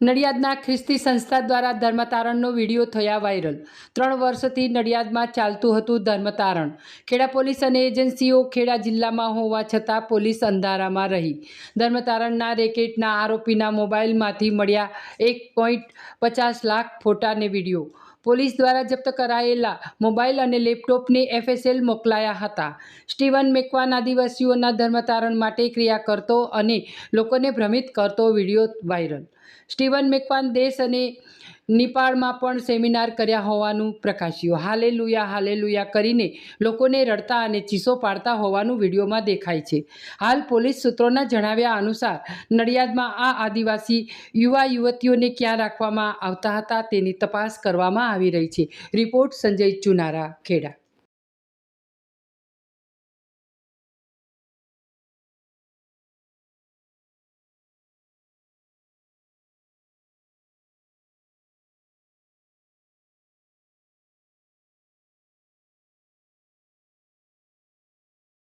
નડિયાદના ખ્રિસ્તી સંસ્થા દ્વારા ધર્મતારણનો વીડિયો થયા વાયરલ. ત્રણ વર્ષથી નડિયાદમાં ચાલતું હતું ધર્મતારણ. ખેડા પોલીસ અને એજન્સીઓ ખેડા જિલ્લામાં હોવા છતાં પોલીસ અંધારામાં રહી. ધર્મતારણના રેકેટના આરોપીના મોબાઈલમાંથી મળ્યા એક પોઈન્ટ પચાસ લાખ ફોટાને વીડિયો. પોલીસ દ્વારા જપ્ત કરાયેલા મોબાઈલ અને લેપટોપને એફએસએલ મોકલાયા હતા. સ્ટીવન મેકવાન આદિવાસીઓના ધર્મતારણ માટે ક્રિયા કરતો અને લોકોને ભ્રમિત કરતો વીડિયો વાયરલ. સ્ટીવન મેકવાન દેશ અને નેપાળમાં પણ સેમિનાર કર્યા હોવાનું પ્રકાશ્યું. હાલે લુયા હાલે લુયા કરીને લોકોને રડતા અને ચીસો પાડતા હોવાનું વિડીયોમાં દેખાય છે. હાલ પોલીસ સૂત્રોના જણાવ્યા અનુસાર, નડિયાદમાં આ આદિવાસી યુવા યુવતીઓને ક્યાં રાખવામાં આવતા હતા તેની તપાસ કરવામાં આવી રહી છે. રિપોર્ટ સંજય ચુનારા, ખેડા.